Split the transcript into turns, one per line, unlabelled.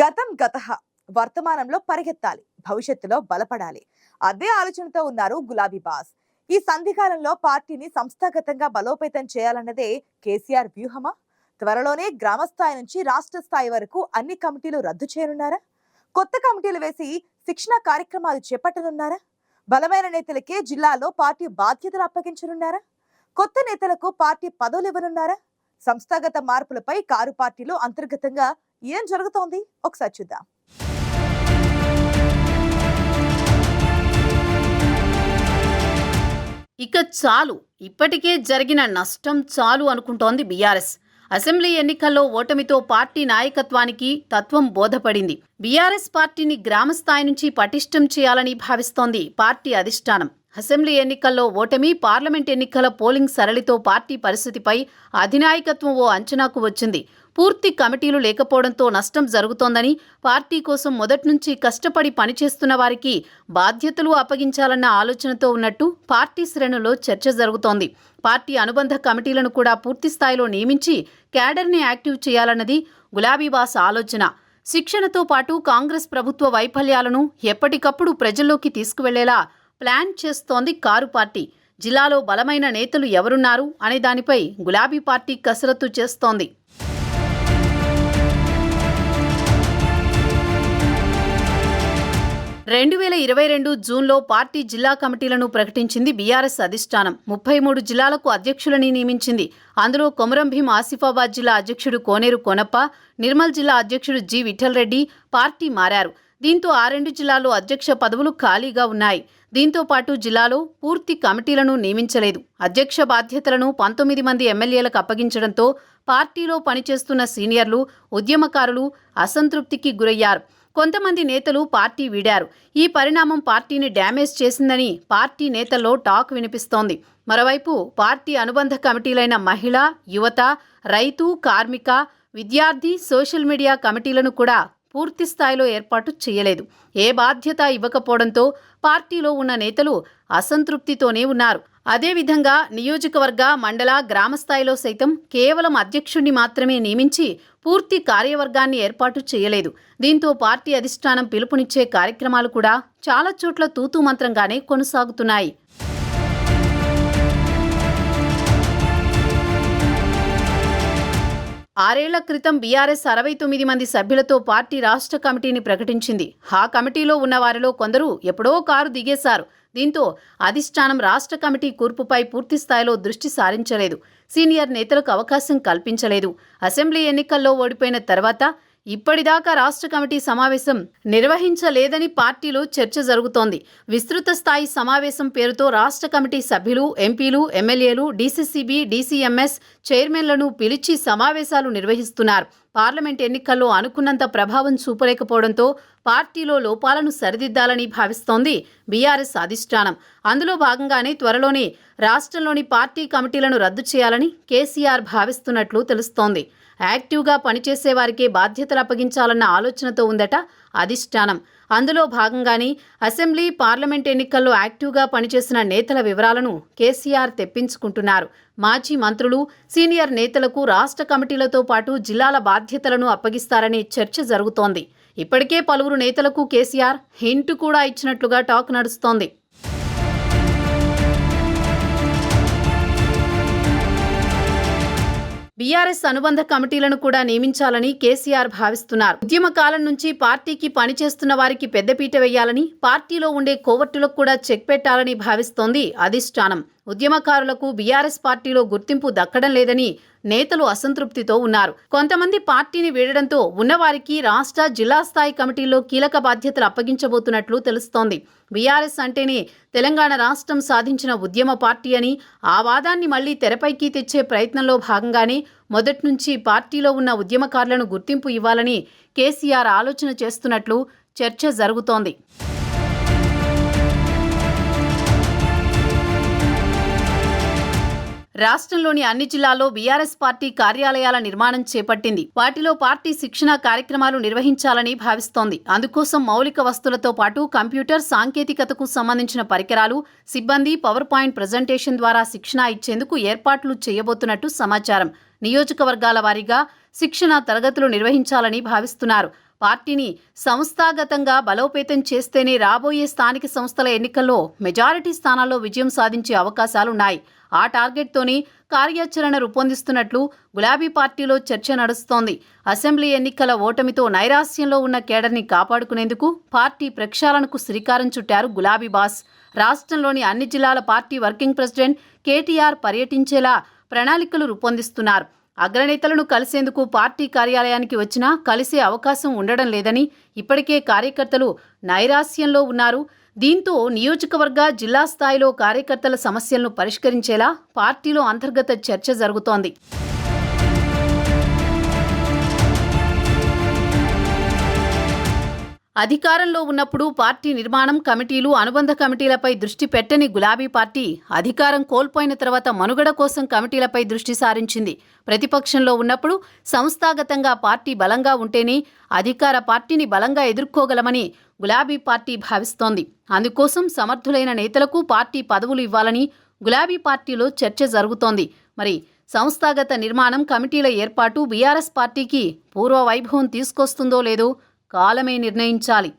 గతం గత వర్తమానంలో పరిగెత్తాలి భవిష్యత్తులో బలపడాలి. అదే ఆలోచనతో ఉన్నారు గులాబీ బాస్. ఈ సంధికాలంలో పార్టీని సంస్థాగతంగా బలోపేతం చేయాలన్నదే కేసీఆర్ వ్యూహమా? త్వరలోనే గ్రామ స్థాయి నుంచి రాష్ట్ర స్థాయి వరకు అన్ని కమిటీలు రద్దు చేయనున్నారా? కొత్త కమిటీలు వేసి శిక్షణ కార్యక్రమాలు చేపట్టనున్నారా? బలమైన నేతలకే జిల్లాలో పార్టీ బాధ్యతలు అప్పగించనున్నారా? కొత్త నేతలకు పార్టీ పదవులు ఇవ్వనున్నారా? సంస్థాగత మార్పులపై కారు పార్టీలో అంతర్గతంగా ఏం జరుగుతోంది? ఒకసారి చూద్దాం.
ఇక చాలు. ఇప్పటికే జరిగిన నష్టం చాలు అనుకుంటోంది బీఆర్ఎస్. అసెంబ్లీ ఎన్నికల్లో ఓటమితో పార్టీ నాయకత్వానికి తత్వం బోధపడింది. బీఆర్ఎస్ పార్టీని గ్రామ స్థాయి నుంచి పటిష్టం చేయాలని భావిస్తోంది పార్టీ అధిష్టానం. అసెంబ్లీ ఎన్నికల్లో ఓటమి పార్లమెంట్ ఎన్నికల పోలింగ్ సరళితో పార్టీ పరిస్థితిపై అధినాయకత్వం ఓ అంచనాకు వచ్చింది. పూర్తి కమిటీలు లేకపోవడంతో నష్టం జరుగుతోందని పార్టీ కోసం మొదట్నుంచి కష్టపడి పనిచేస్తున్న వారికి బాధ్యతలు అప్పగించాలన్న ఆలోచనతో ఉన్నట్టు పార్టీ శ్రేణుల్లో చర్చ జరుగుతోంది. పార్టీ అనుబంధ కమిటీలను కూడా పూర్తి స్థాయిలో నియమించి క్యాడర్ని యాక్టివ్ చేయాలన్నది గులాబీబాస్ ఆలోచన. శిక్షణతో పాటు కాంగ్రెస్ ప్రభుత్వ వైఫల్యాలను ఎప్పటికప్పుడు ప్రజల్లోకి తీసుకువెళ్ళేలా ప్లాన్ చేస్తోంది కారు పార్టీ. జిల్లాలో బలమైన నేతలు ఎవరున్నారు అనే దానిపై గులాబీ పార్టీ కసరత్తు చేస్తోంది. రెండు వేల ఇరవై రెండు జూన్లో పార్టీ జిల్లా కమిటీలను ప్రకటించింది బీఆర్ఎస్ అధిష్టానం. ముప్పై మూడు జిల్లాలకు అధ్యక్షులని నియమించింది. అందులో కొమరం భీం ఆసిఫాబాద్ జిల్లా అధ్యక్షుడు కోనేరు కోనప్ప నిర్మల్ జిల్లా అధ్యక్షుడు జి విఠలరెడ్డి పార్టీ మారారు. దీంతో ఆ రెండు జిల్లాల్లో అధ్యక్ష పదవులు ఖాళీగా ఉన్నాయి. దీంతో పాటు జిల్లాలో పూర్తి కమిటీలను నియమించలేదు. అధ్యక్ష బాధ్యతలను పంతొమ్మిది మంది ఎమ్మెల్యేలకు అప్పగించడంతో పార్టీలో పనిచేస్తున్న సీనియర్లు ఉద్యమకారులు అసంతృప్తికి గురయ్యారు. కొంతమంది నేతలు పార్టీ వీడారు. ఈ పరిణామం పార్టీని డ్యామేజ్ చేసిందని పార్టీ నేతల్లో టాక్ వినిపిస్తోంది. మరోవైపు పార్టీ అనుబంధ కమిటీలైన మహిళ యువత రైతు కార్మిక విద్యార్థి సోషల్ మీడియా కమిటీలను కూడా పూర్తి స్థాయిలో ఏర్పాటు చేయలేదు. ఏ బాధ్యత ఇవ్వకపోవడంతో పార్టీలో ఉన్న నేతలు అసంతృప్తితోనే ఉన్నారు. అదేవిధంగా నియోజకవర్గ మండల గ్రామ స్థాయిలో సైతం కేవలం అధ్యక్షుణ్ణి మాత్రమే నియమించి పూర్తి కార్యవర్గాన్ని ఏర్పాటు చేయలేదు. దీంతో పార్టీ అధిష్టానం పిలుపునిచ్చే కార్యక్రమాలు కూడా చాలా చోట్ల తూతూ మంత్రంగానే కొనసాగుతున్నాయి. ఆరేళ్ళ క్రితం బీఆర్ఎస్ అరవై తొమ్మిది మంది సభ్యులతో పార్టీ రాష్ట్ర కమిటీని ప్రకటించింది. ఆ కమిటీలో ఉన్న వారిలో కొందరు ఎప్పుడో కారు దిగేశారు. దీంతో అధిష్టానం రాష్ట్ర కమిటీ కూర్పుపై పూర్తి స్థాయిలో దృష్టి సారించలేదు. సీనియర్ నేతలకు అవకాశం కల్పించలేదు. అసెంబ్లీ ఎన్నికల్లో ఓడిపోయిన తర్వాత ఇప్పటిదాకా రాష్ట్ర కమిటీ సమావేశం నిర్వహించలేదని పార్టీలో చర్చ జరుగుతోంది. విస్తృత స్థాయి సమావేశం పేరుతో రాష్ట్ర కమిటీ సభ్యులు ఎంపీలు ఎమ్మెల్యేలు డీసీసీబీ డీసీఎంఎస్ చైర్మన్లను పిలిచి సమావేశాలు నిర్వహిస్తున్నారు. పార్లమెంట్ ఎన్నికల్లో అనుకున్నంత ప్రభావం చూపలేకపోవడంతో పార్టీలో లోపాలను సరిదిద్దాలని భావిస్తోంది బీఆర్ఎస్ అధిష్టానం. అందులో భాగంగానే త్వరలోనే రాష్ట్రంలోని పార్టీ కమిటీలను రద్దు చేయాలని కేసీఆర్ భావిస్తున్నట్లు తెలుస్తోంది. యాక్టివ్గా పనిచేసే వారికే బాధ్యతలు అప్పగించాలన్న ఆలోచనతో ఉందట అధిష్టానం. అందులో భాగంగానే అసెంబ్లీ పార్లమెంట్ ఎన్నికల్లో యాక్టివ్గా పనిచేసిన నేతల వివరాలను కేసీఆర్ తెప్పించుకుంటున్నారు. మాజీ మంత్రులు సీనియర్ నేతలకు రాష్ట్ర కమిటీలతో పాటు జిల్లాల బాధ్యతలను అప్పగిస్తారనే చర్చ జరుగుతోంది. ఇప్పటికే పలువురు నేతలకు కేసీఆర్ హింట్ కూడా ఇచ్చినట్లుగా టాక్ నడుస్తోంది. బీఆర్ఎస్ అనుబంధ కమిటీలను కూడా నియమించాలని కేసీఆర్ భావిస్తున్నారు. ఉద్యమ కాలం నుంచి పార్టీకి పనిచేస్తున్న వారికి పెద్దపీట వేయాలని పార్టీలో ఉండే కోవర్టులకు కూడా చెక్ పెట్టాలని భావిస్తోంది అధిష్టానం. ఉద్యమకారులకు బీఆర్ఎస్ పార్టీలో గుర్తింపు దక్కడం లేదని నేతలు అసంతృప్తితో ఉన్నారు. కొంతమంది పార్టీని వీడడంతో ఉన్నవారికి రాష్ట్ర జిల్లా స్థాయి కమిటీల్లో కీలక బాధ్యతలు అప్పగించబోతున్నట్లు తెలుస్తోంది. బీఆర్ఎస్ అంటేనే తెలంగాణ రాష్ట్రం సాధించిన ఉద్యమ పార్టీ అని ఆ వాదాన్ని మళ్ళీ తెరపైకి తెచ్చే ప్రయత్నంలో భాగంగానే మొదట్నుంచి పార్టీలో ఉన్న ఉద్యమకారులను గుర్తింపు ఇవ్వాలని కేసీఆర్ ఆలోచన చేస్తున్నట్లు చర్చ జరుగుతోంది. రాష్ట్రంలోని అన్ని జిల్లాల్లో బీఆర్ఎస్ పార్టీ కార్యాలయాల నిర్మాణం చేపట్టింది. వాటిలో పార్టీ శిక్షణ కార్యక్రమాలు నిర్వహించాలని భావిస్తోంది. అందుకోసం మౌలిక వస్తువులతో పాటు కంప్యూటర్ సాంకేతికతకు సంబంధించిన పరికరాలు సిబ్బంది పవర్ పాయింట్ ప్రజెంటేషన్ ద్వారా శిక్షణ ఇచ్చేందుకు ఏర్పాట్లు చేయబోతున్నట్టు సమాచారం. నియోజకవర్గాల వారీగా శిక్షణ తరగతులు నిర్వహించాలని భావిస్తున్నారు. పార్టీని సంస్థాగతంగా బలోపేతం చేస్తేనే రాబోయే స్థానిక సంస్థల ఎన్నికల్లో మెజారిటీ స్థానాల్లో విజయం సాధించే అవకాశాలున్నాయి. ఆ టార్గెట్తోనే కార్యాచరణ రూపొందిస్తున్నట్లు గులాబీ పార్టీలో చర్చ నడుస్తోంది. అసెంబ్లీ ఎన్నికల ఓటమితో నైరాస్యంలో ఉన్న కేడర్ని కాపాడుకునేందుకు పార్టీ ప్రక్షాళనకు శ్రీకారం చుట్టారు గులాబీ బాస్. రాష్ట్రంలోని అన్ని జిల్లాల పార్టీ వర్కింగ్ ప్రెసిడెంట్ కేటీఆర్ పర్యటించేలా ప్రణాళికలు రూపొందిస్తున్నారు. అగ్రనేతలను కలిసేందుకు పార్టీ కార్యాలయానికి వచ్చినా కలిసే అవకాశం ఉండడం లేదని ఇప్పటికే కార్యకర్తలు నైరాస్యంలో ఉన్నారు. దీంతో నియోజకవర్గ జిల్లా స్థాయిలో కార్యకర్తల సమస్యలను పరిష్కరించేలా పార్టీలో అంతర్గత చర్చ జరుగుతోంది. అధికారంలో ఉన్నప్పుడు పార్టీ నిర్మాణం కమిటీలు అనుబంధ కమిటీలపై దృష్టి పెట్టని గులాబీ పార్టీ అధికారం కోల్పోయిన తర్వాత మనుగడ కోసం కమిటీలపై దృష్టి సారించింది. ప్రతిపక్షంలో ఉన్నప్పుడు సంస్థాగతంగా పార్టీ బలంగా ఉంటేనే అధికార పార్టీని బలంగా ఎదుర్కోగలమని గులాబీ పార్టీ భావిస్తోంది. అందుకోసం సమర్థులైన నేతలకు పార్టీ పదవులు ఇవ్వాలని గులాబీ పార్టీలో చర్చ జరుగుతోంది. మరి సంస్థాగత నిర్మాణం కమిటీల ఏర్పాటు బీఆర్ఎస్ పార్టీకి పూర్వ వైభవం తీసుకొస్తుందో లేదో కాలమే నిర్ణయించాలి.